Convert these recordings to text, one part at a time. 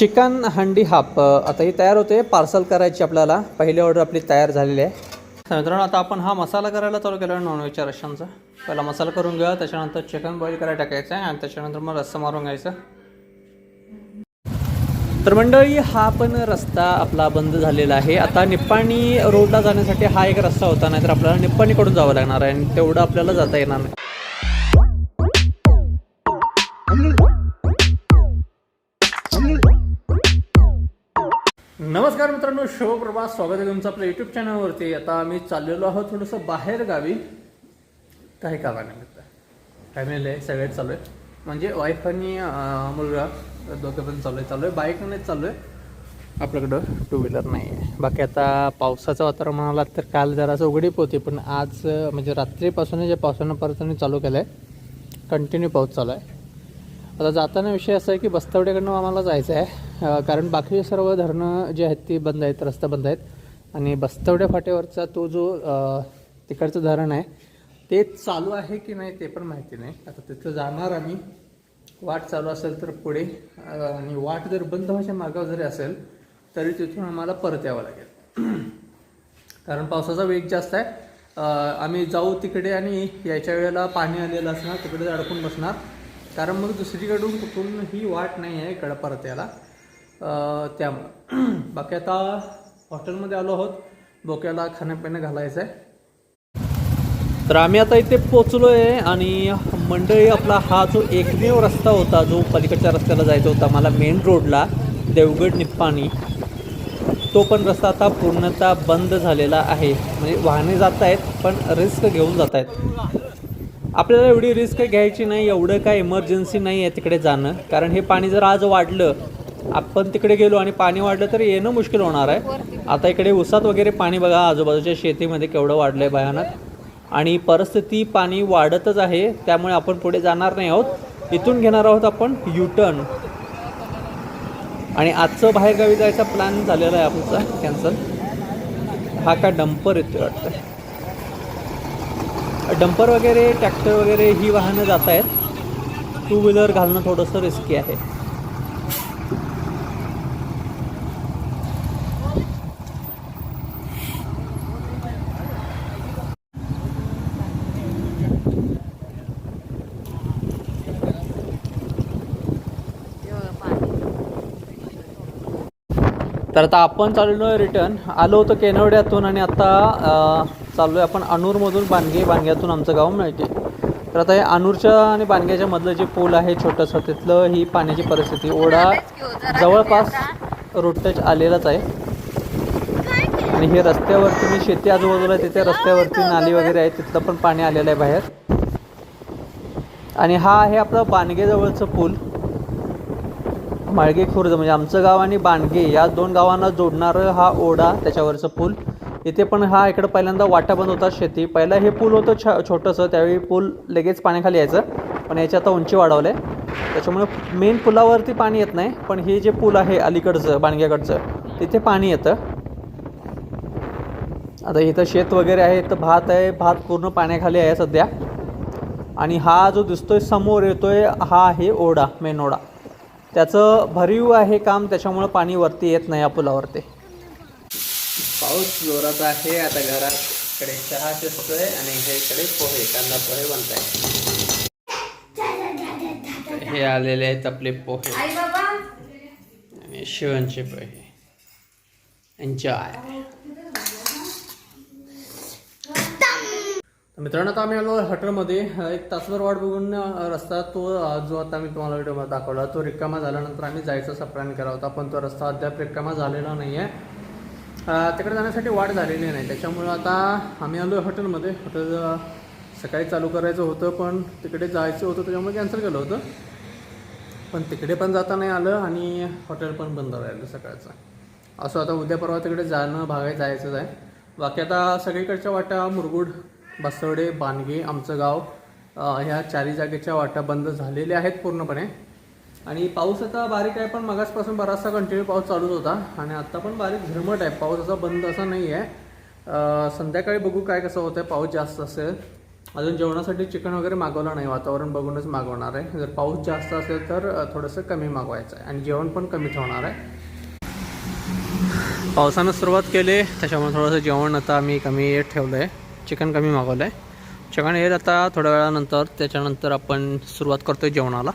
Chicken हंडी half आता ही तयार होते. पार्सल करायची आपल्याला. पहिली ऑर्डर आपली तयार झालेली आहे. मित्रांनो आता आपण हा मसाला करायला चालू केला आहे नॉनव्हेजच्या रश्यांचा पहिला मसाला करून घ्या त्याच्यानंतर चिकन बॉईल करायला टाकायचं आहे आणि त्याच्यानंतर मग रस्सा मारून घ्यायचा. तर मंडळी हा पण रस्ता आपला बंद झालेला आहे. आता निप्पाणी रोडला जाण्यासाठी हा एक रस्ता होता. नाहीतर आपल्याला निप्पाणीकडून जावं लागणार आहे आणि तेवढं आपल्याला जाता येणार नाही. नमस्कार मित्रांनो शिवप्रभा स्वागत आहे तुमचं आपल्या युट्यूब चॅनलवरती आता आम्ही चाललेलो आहोत थोडंसं बाहेर गावी. काही कामानिमित्त. फॅमिली आहे सगळेच चालू आहे. म्हणजे वाईफ आणि मुलगा दोघं पण चालू आहे चालू आहे. बाईकनेच चालू आहे. आपल्याकडं टू व्हीलर नाही आहे बाकी आता पावसाचं वातावरण म्हणाला तर काल जरासं उघडीप होती पण आज म्हणजे रात्रीपासून जे पावसानं परत चालू केलं आहे कंटिन्यू पाऊस चालू आहे. आता जाताना विषय असा आहे की बस्तवड्याकडनं आम्हाला जायचं आहे कारण बाकी सर्व धरणं जे आहेत ती बंद आहेत रस्ता बंद आहेत. आणि बस्तवड्या फाट्यावरचा तो जो तिकडचं धरण आहे ते चालू आहे की नाही ते पण माहिती नाही. आता तिथं जाणार आम्ही वाट चालू असेल तर पुढे आणि वाट जर बंद व्हायच्या मागावर जरी असेल तरी तिथून आम्हाला परत यावं लागेल. कारण पावसाचा वेग जास्त आहे. आम्ही जाऊ तिकडे आणि यायच्या वेळेला पाणी आलेलं असणार तिकडे अडकून बसणार. कारण मग दुसरीकडून कुठून ही वाट नाही आहे इकडं परत यायला. त्यामुळं. बाकी आता हॉटेलमध्ये आलो आहोत. बोक्याला खाण्यापिणं घालायचं आहे तर आम्ही आता इथे पोचलो आहे आणि मंडळी आपला हा जो एकमेव रस्ता होता जो पलीकडच्या रस्त्याला जायचा होता मला मेन रोडला देवगड निप्पाणी तो पण रस्ता आता पूर्णतः बंद झालेला आहे. म्हणजे वाहने जात आहेत पण रिस्क घेऊन जात आहेत. आपल्याला एवढी रिस्क घ्यायची नाही एवढं काय इमर्जन्सी नाही आहे तिकडे जाणं. कारण हे पाणी जर आज वाढलं आपण तिकडे गेलो आणि पाणी वाढलं तर येणं मुश्किल होणार आहे. आता इकडे उसात वगैरे पाणी बघा आजूबाजूच्या शेतीमध्ये केवढं वाढलं आहे भयानक. आणि परिस्थिती पाणी वाढतच आहे त्यामुळे आपण पुढे जाणार नाही आहोत. इथून घेणार आहोत आपण युटर्न आणि आजचं बाहेरगावी जायचा प्लॅन झालेला आहे आमचा कॅन्सल हा का डंपर येतो वाटतं. डंपर वगैरे ट्रॅक्टर वगैरे ही वाहनं जात आहेत टू व्हीलर घालणं थोडंसं रिस्की आहे. तर आता आपण चाललो आहे रिटर्न आलो होतो केनवड्यातून आणि आता चाललो आहे आपण अनूरमधून बाणगे. बाणग्यातून आमचं गाव मिळते. तर आता हे अनूरच्या आणि बाणग्याच्या मधलं जे पूल आहे छोटंसं तिथलं ही पाण्याची परिस्थिती. ओढा जवळपास रोड टच आलेलाच आहे. आणि हे रस्त्यावरती मी शेती आजूबाजूला तिथे रस्त्यावरती नाली वगैरे आहे तिथलं पण पाणी आलेलं आहे बाहेर. आणि हा आहे आपला बाणगेजवळचं पूल. माळगे खुर्द म्हणजे आमचं गाव आणि बाणगे या दोन गावांना जोडणारं हा ओढा त्याच्यावरचं पूल. इथे पण हा इकडं पहिल्यांदा वाटा बंद होता शेती. पहिला हे पूल होतं छ छोटंसं त्यावेळी पूल लगेच पाण्याखाली यायचं. पण याची आता उंची वाढवलं आहे त्याच्यामुळे मेन पुलावरती पाणी येत नाही. पण हे जे पूल आहे अलीकडचं बाणग्याकडचं तिथे पाणी येतं. आता इथं शेत वगैरे आहे इथं भात आहे भात पूर्ण पाण्याखाली आहे सध्या. आणि हा जो दिसतोय समोर येतोय हा आहे ओढा मेन ओढा. त्याचं भरीव आहे काम त्याच्यामुळं पाणी वरती येत नाही या पुलावरती. पाऊस जोरात आहे आता घरात इकडे चहा शिजतोय आणि हे इकडे पोहे कांदा पोहे बनताय हे आलेले आहेत आपले पोहे. आणि शिवणचे पोहे. एन्जॉय मित्रांनो आता आम्ही आलो हॉटेलमध्ये. एक तासभर वाट बघून रस्ता तो जो आता मी तुम्हाला व्हिडिओ दाखवला तो रिकामा झाल्यानंतर आम्ही जायचा असा प्लॅन केला होता पण तो रस्ता अद्याप रिकामा झालेला नाही आहे तिकडे जाण्यासाठी वाट झालेली नाही. त्याच्यामुळं आता आम्ही आलो हॉटेलमध्ये. हॉटेल सकाळी चालू करायचं होतं पण तिकडे जायचं होतं त्याच्यामुळे कॅन्सल केलं होतं. पण तिकडे पण जाता नाही आलं आणि हॉटेल पण बंद राहिलं सकाळचं. असं आता उद्या परवा तिकडे जाणं भागाय जायचंच आहे. बाकी आता सगळीकडच्या वाटा मुरगुड बसवडे बानगे आमचं गाव ह्या चारी जागेच्या वाटा बंद झालेल्या आहेत पूर्णपणे. आणि पाऊस आता बारीक आहे पण मगासपासून बराचसा कंटिन्यू पाऊस चालूच होता. आणि आत्ता पण बारीक झिरमट आहे. पाऊस असा बंद असा नाही आहे. संध्याकाळी बघू काय कसं होतं पाऊस जास्त असेल. अजून जेवणासाठी चिकन वगैरे मागवलं नाही. वातावरण बघूनच मागवणार आहे. जर पाऊस जास्त असेल तर थोडंसं कमी मागवायचं आहे. आणि जेवण पण कमी ठेवणार आहे. पावसानं सुरुवात केली. त्याच्यामुळे थोडंसं जेवण आता आम्ही कमी ठेवलं आहे चिकन कमी मागवलं आहे चिकन येईल आता थोड्या वेळानंतर त्याच्यानंतर आपण सुरुवात करतो आहे जेवणाला.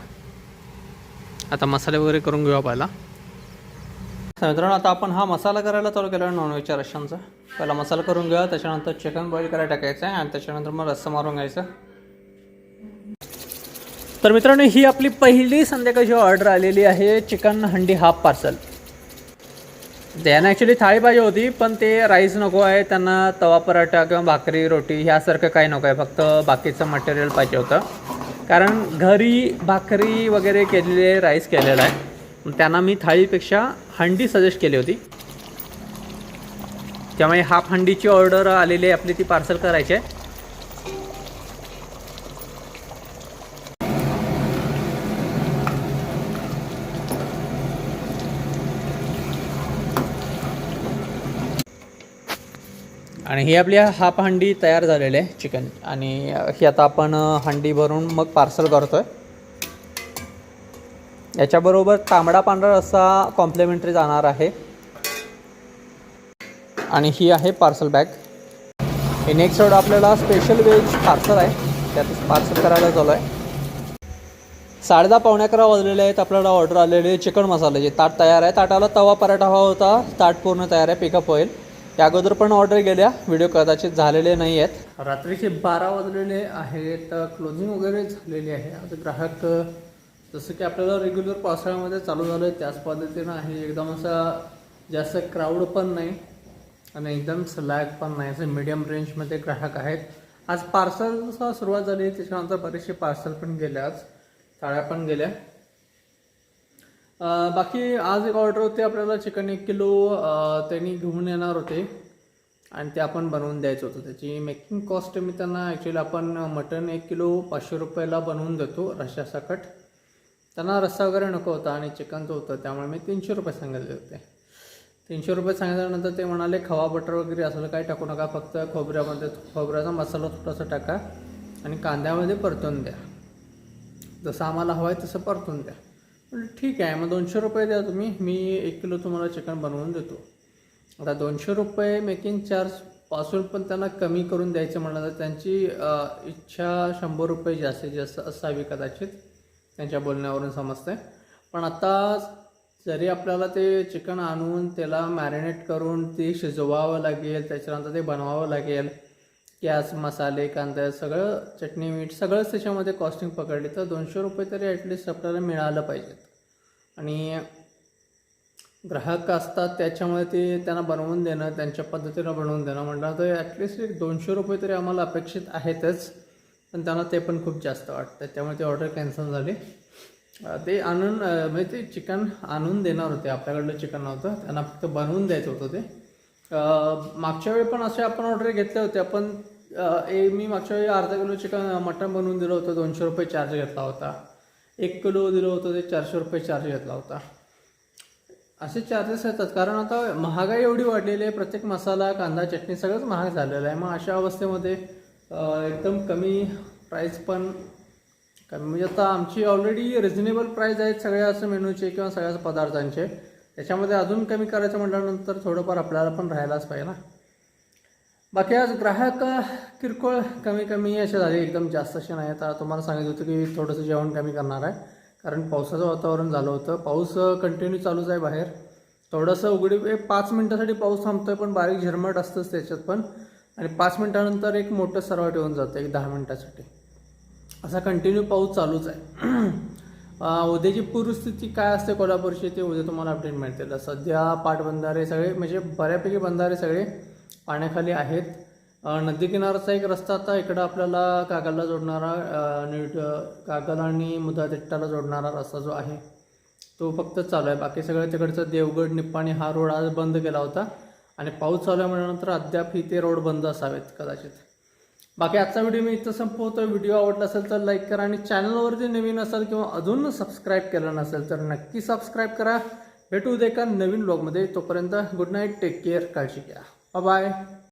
आता मसाले वगैरे करून घेऊया पहिला तर मित्रांनो आता आपण हा मसाला करायला चालू केला नॉनव्हेजच्या रश्यांचा पहिला मसाला करून घ्या त्याच्यानंतर चिकन बॉईल करायला टाकायचं आहे आणि त्याच्यानंतर मग रस्सा मारून घ्यायचं. तर मित्रांनो ही आपली पहिली संध्याकाळची ऑर्डर आलेली आहे चिकन हंडी हाफ पार्सल त्यांना ॲक्च्युली थाळी पाहिजे होती पण ते राईस नको आहे त्यांना तवा पराठा किंवा भाकरी रोटी ह्यासारखं काही नको आहे. फक्त बाकीचं मटेरियल पाहिजे होतं. कारण घरी भाकरी वगैरे केलेले राईस केलेला आहे. त्यांना मी थाळीपेक्षा हंडी सजेस्ट केली होती. त्यामुळे हाफ हंडीची ऑर्डर आलेली आहे आपली ती पार्सल करायची आहे. आणि ही आपली हाफ हंडी तयार झालेली आहे चिकन. आणि ही आता आपण हंडी भरून मग पार्सल करतो आहे याच्याबरोबर तांबडा पांढरा रस्सा कॉम्प्लिमेंटरी जाणार आहे. आणि ही आहे पार्सल बॅग हे नेक्स्ट ऑर्डर आपल्याला स्पेशल व्हेज पार्सल आहे. त्यात पार्सल करायला चालू आहे साडेदहा पावणे अकरा वाजलेले आहेत. आपल्याला ऑर्डर आलेली चिकन मसाल्याची ताट तयार आहे. ताटाला तवा पराठा हवा होता. ताट पूर्ण तयार आहे. पिकअप होईल. या अगोदर पण ऑर्डर गेल्या. व्हिडिओ कदाचित झालेले नाही आहेत रात्रीचे बारा वाजलेले आहेत. क्लोजिंग वगैरे झालेली आहे. आता ग्राहक जसं की आपल्याला रेग्युलर पावसाळ्यामध्ये चालू झालं आहे त्याच पद्धतीनं आहे. एकदम असा जास्त क्राऊड पण नाही आणि एकदम स्लॅग पण नाही. असं मीडियम रेंजमध्ये ग्राहक आहेत. आज पार्सलचा सुरुवात झाली. त्याच्यानंतर बरेचसे पार्सल पण गेले आज. थाळ्या पण गेल्या. बाकी आज एक ऑर्डर होते आपल्याला चिकन एक किलो त्यांनी घेऊन येणार होते. आणि ते आपण बनवून द्यायचं होतं. त्याची मेकिंग कॉस्ट मी त्यांना ॲक्च्युली आपण मटन एक किलो पाचशे रुपयाला बनवून देतो रश्शासकट त्यांना रस्सा वगैरे नको होता आणि चिकनचं होतं त्यामुळे मी तीनशे रुपये सांगितले होते. तीनशे रुपये सांगितल्यानंतर ते म्हणाले खवा बटर वगैरे असलं काही टाकू नका फक्त खोबऱ्यामध्ये खोबऱ्याचा मसाला थोडासा टाका आणि कांद्यामध्ये परतून द्या. जसं आम्हाला हवं आहे तसं परतून द्या. ठीक आहे मग दोनशे रुपये द्या तुम्ही. मी एक किलो तुम्हाला चिकन बनवून देतो. आता दोनशे रुपये मेकिंग चार्जपासून पण त्यांना कमी करून द्यायचं म्हणलं तर त्यांची इच्छा शंभर रुपये जास्तीत जास्त असावी कदाचित त्यांच्या बोलण्यावरून समजते पण आता जरी आपल्याला ते चिकन आणून त्याला मॅरिनेट करून ते शिजवावं लागेल त्याच्यानंतर ते बनवावं लागेल गॅस मसाले कांदा सगळं चटणी मीठ सगळंच त्याच्यामध्ये कॉस्टिंग पकडली. तर दोनशे रुपये तरी ॲटलिस्ट आपल्याला मिळालं पाहिजेत आणि ग्राहक असतात त्याच्यामुळे ते त्यांना बनवून देणं त्यांच्या पद्धतीनं बनवून देणं म्हटलं तर ॲटलिस्ट एक दोनशे रुपये तरी आम्हाला अपेक्षित आहेतच. पण त्यांना ते पण खूप जास्त वाटतं त्यामुळे ती ऑर्डर कॅन्सल झाली. ते आणून म्हणजे ते चिकन आणून देणार होते. आपल्याकडलं चिकन नव्हतं. त्यांना फक्त बनवून द्यायचं होतं ते. मागच्या वेळी पण असे आपण ऑर्डर घेतले होते आपण ए मी मागच्या वेळी अर्धा किलो चिकन मटण बनवून दिलं होतं दोनशे रुपये चार्ज घेतला होता. एक किलो दिलं होतं ते चारशे रुपये चार्ज घेतला होता. असे चार्जेस येतात कारण आता महागाई एवढी वाढलेली आहे प्रत्येक मसाला कांदा चटणी सगळंच महाग झालेलं आहे. मग अशा अवस्थेमध्ये एकदम कमी प्राईस पण कमी म्हणजे आता आमची ऑलरेडी रिझनेबल प्राईस आहेत सगळ्या असं मेनूचे किंवा सगळ्याच पदार्थांचे. त्याच्यामध्ये अजून कमी करायचं म्हटल्यानंतर थोडंफार आपल्याला पण राहायलाच पाहिजे ना. बाकी आज ग्राहक किरकोळ कमी कमी असे झाले एकदम जास्त असे नाही. आता तुम्हाला सांगितलं होतं की थोडंसं जेवण कमी करणार आहे. कारण पावसाचं वातावरण झालं होतं. पाऊस कंटिन्यू चालूच आहे बाहेर. थोडंसं उघडी पाच मिनटासाठी पाऊस थांबतो आहे पण बारीक झिरमट असतंच त्याच्यात पण. आणि पाच मिनटानंतर एक मोठं सरवाट येऊन जातं एक दहा मिनटासाठी. असा कंटिन्यू पाऊस चालूच आहे. उद्याची पूरस्थिती काय असते कोल्हापूरची ते उद्या तुम्हाला अपडेट मिळतील. सध्या पाटबंधारे सगळे म्हणजे बऱ्यापैकी बंधारे सगळे पाण्याखाली आहेत. अ, नदीकिनारचा एक रस्ता आता इकडं आपल्याला कागलला जोडणारा नीट कागल आणि मुदातिट्टाला जोडणारा रस्ता जो आहे तो फक्त चालू आहे. बाकी सगळं तिकडचं देवगड निप्पाणी हा रोड आज बंद केला होता. आणि पाऊस चालू आहे म्हणल्यानंतर अद्याप ही ते रोड बंद असावेत कदाचित. बाकी आजचा व्हिडिओ मी इथं संपवतो. व्हिडिओ आवडला असेल तर लाईक करा आणि चॅनलवर जे नवीन असाल किंवा अजून सबस्क्राईब केलं नसेल तर नक्की सबस्क्राईब करा. भेटू दे एका नवीन ब्लॉगमध्ये तोपर्यंत गुड नाईट टेक केअर काळजी घ्या. बाय